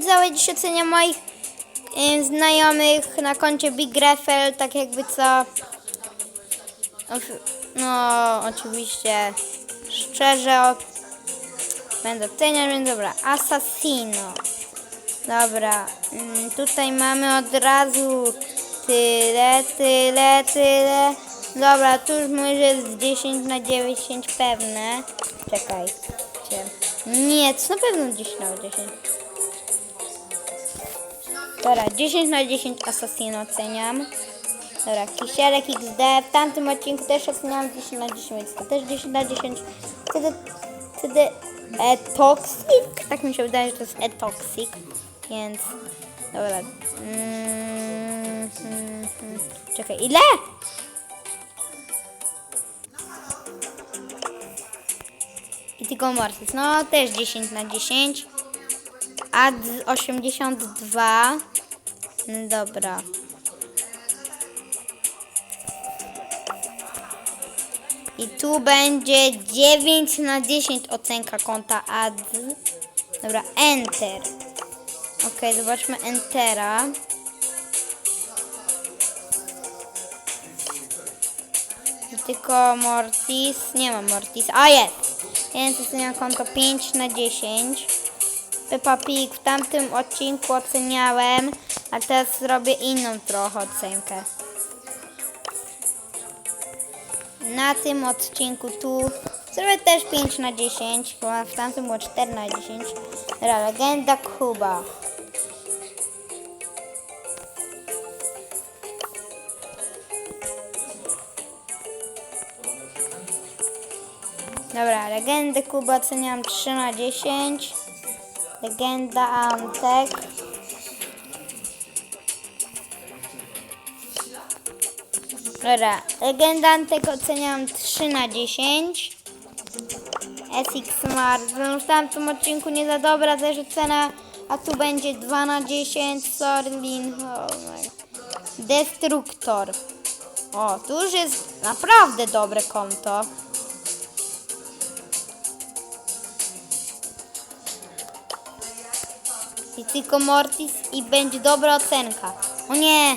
widzowie, dziś oceniam moich y, znajomych na koncie Big Raffle, tak jakby co. No, oczywiście, szczerze o... będę oceniać, więc dobra. Assassino. Dobra, mm, tutaj mamy od razu tyle, tyle, tyle. Dobra, tu już mówię, że jest 10 na 10 pewne. Czekajcie. Nie, to na pewno 10 na 10. Dobra, 10 na 10 Assassino oceniam. Dobra, Kisielek XD. W tamtym odcinku też oceniam 10 na 10, więc to też 10 na 10. Wtedy, wtedy e-toxic. Tak mi się wydaje, że to jest e-toxic. Więc, dobra. Mm, mm, mm. Czekaj, ile? I tylko Mortis. No, też 10 na 10. Ad 82. Mm, Dobra. I tu będzie 9 na 10 ocenka konta ad. Dobra, enter. Ok, zobaczmy entera. I tylko Mortis. Nie ma Mortis. A jest! Więc oceniam konto 5 na 10. Peppa Pig w tamtym odcinku oceniałem, a teraz zrobię inną trochę ocenkę. Na tym odcinku tu zrobię też 5 na 10, bo w tamtym było 4 na 10. Dobra, legenda Kuba. Dobra, legendy Kuba oceniam 3 na 10. Legenda Antek. Dobra, legenda Antek oceniam 3 na 10. SX Mars. W tamtym odcinku nie za dobra też ocena, a tu będzie 2 na 10. Sorlin. Oh my. Destruktor. O, tu już jest naprawdę dobre konto. I tylko Mortis i będzie dobra ocenka. O nie!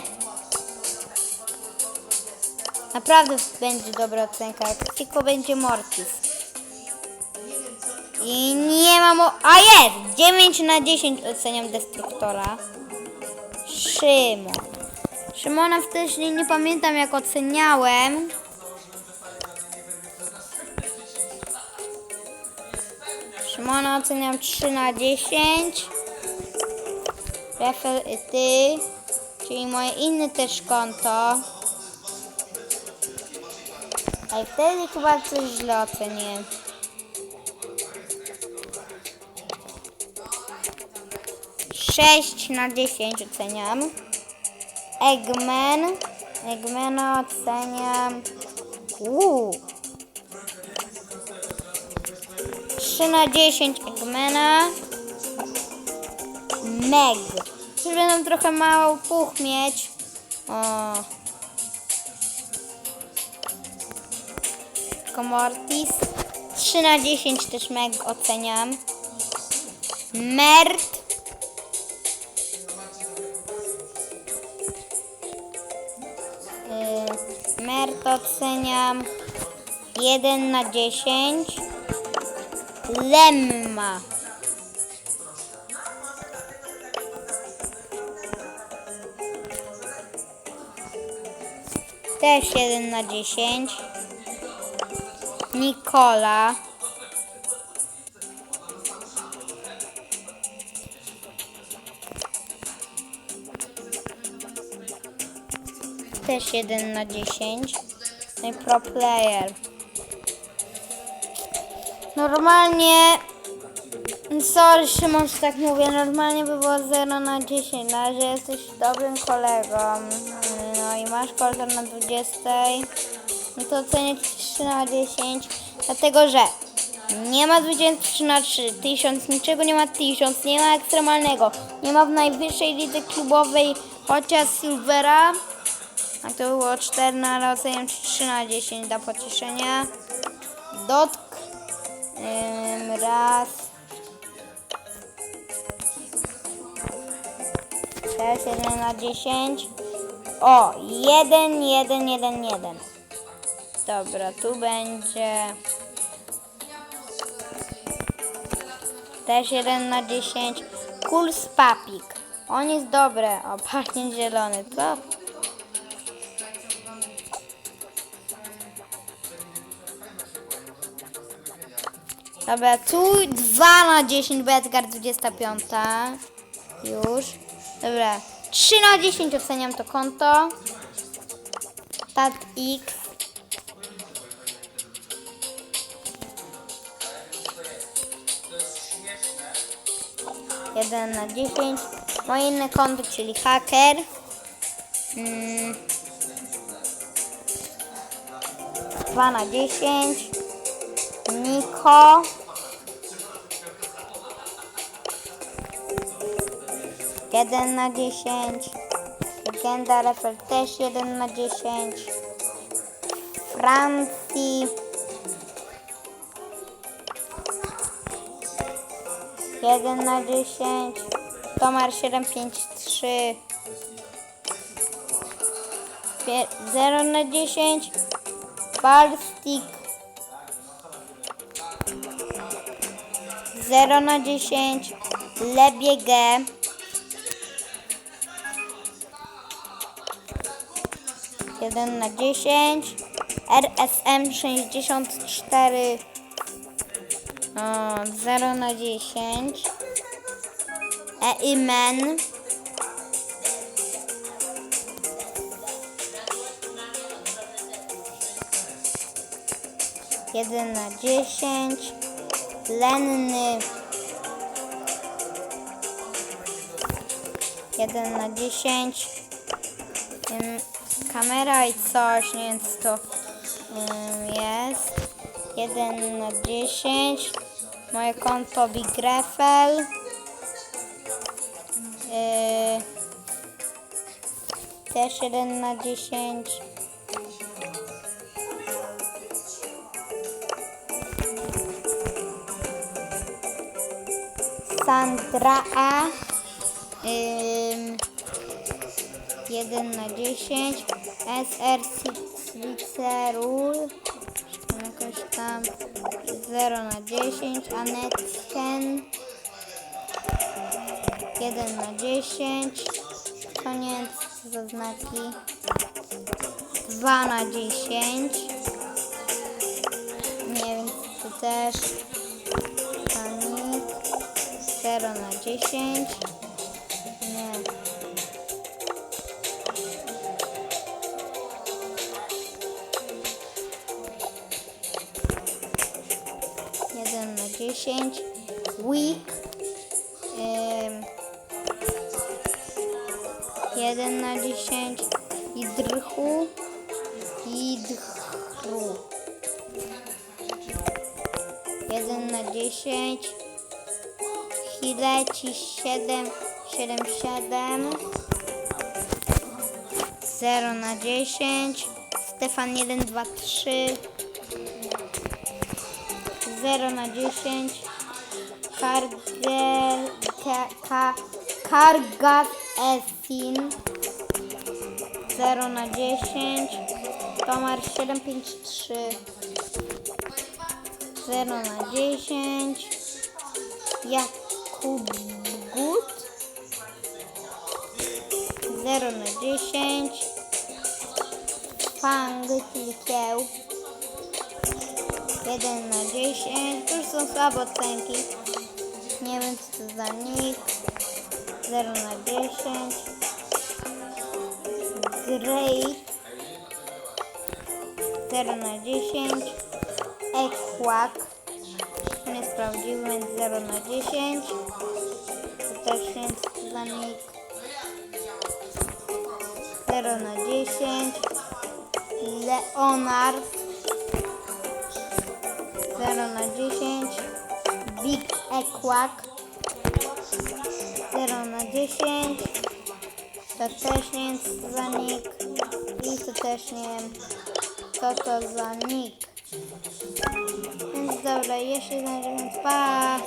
Naprawdę będzie dobra ocenka, tylko będzie Mortis. I nie mam... O... A jest! 9 na 10 oceniam Destruktora. Szymon. Szymona wcześniej nie pamiętam jak oceniałem. Szymona oceniam 3 na 10. Refer ty, czyli moje inne też konto. A wtedy chyba coś źle oceniłem. Sześć na dziesięć oceniam. Eggman. Eggmana oceniam. Uuu. 3 na 10 Eggmana. Meg. Już będą trochę mało puch mieć. O. Tylko Mortis. 3 na 10 też Meg oceniam. Mert. Yy, Mert oceniam 1 na 10. Lemma. Też 1 na 10. Nikola. Też 1 na 10. No i pro player. Normalnie. Sorry, Szymon, że tak mówię. Normalnie by było 0 na 10. Na razie jesteś dobrym kolegą. No i masz kolor na 20. No to ocenię ci 3 na 10. Dlatego, że nie ma zwycięstw 3 na 3. 1000, niczego nie ma 1000. Nie ma ekstremalnego. Nie ma w najwyższej lidze klubowej chociaż Silvera. A to było 4, no ale oceniam ci 3 na 10 dla pocieszenia. Dotk. Ym, raz. Też 1 na 10. O, 1, 1, 1, 1. Dobra, tu będzie. Też 1 na 10. Cool Spapik. On jest dobry. O, pachnie zielony. Co? Dobra, tu 2 na 10, bo Edgar 25. Już. Dobra. 3 na 10 oceniam to konto. Tat X. Jeden na 10. Moje inne konto, czyli haker. Mm. 2 na 10. Niko. Jeden na dziesięć. Legenda Refer też jeden na dziesięć. Francji. Jeden na dziesięć. Tomar 753. Pie- Zero na dziesięć. Balstik 0 na 10 Lebiegę 1 na 10 RSM 64 o, 0 na 10 Eimen Jeden na dziesięć. Lenny. Jeden na dziesięć. Kamera i coś, co to ym, jest. Jeden na dziesięć. Moje konto Big Greffel. Yy, też jeden na dziesięć. Sandra A. Ym, 1 na 10. SR Slicerul. Jakoś tam 0 na 10. Anetchen. 1 na 10. Koniec za znaki. 2 na 10. Nie wiem, to też. Koniec. 0 na 10. 10. Week. Ym, 1 na 10. Idrchu. Idchru. 1 na 10. Hileci 7, 7, 7. 0 na 10. Stefan 1, 2, 3. 0 na 10. Kargel, ka, ka, Kargas Esin. 0 na 10. Tomar 753. 0 na 10. Jakub Gut 0 na 10 Fang Kilkieł 1 na 10 To już są słabe ocenki Nie wiem co to za nick 0 na 10 Great 0 na 10 Equak nie sprawdziłem, więc 0 na 10. To też nie jest za nick. 0 na 10. Leonard. 10. Big Equak. 0 na 10. To też nie jest za nick. I to też nie wiem, co to za nick. Więc dobra, jeszcze znajdziemy. Pa!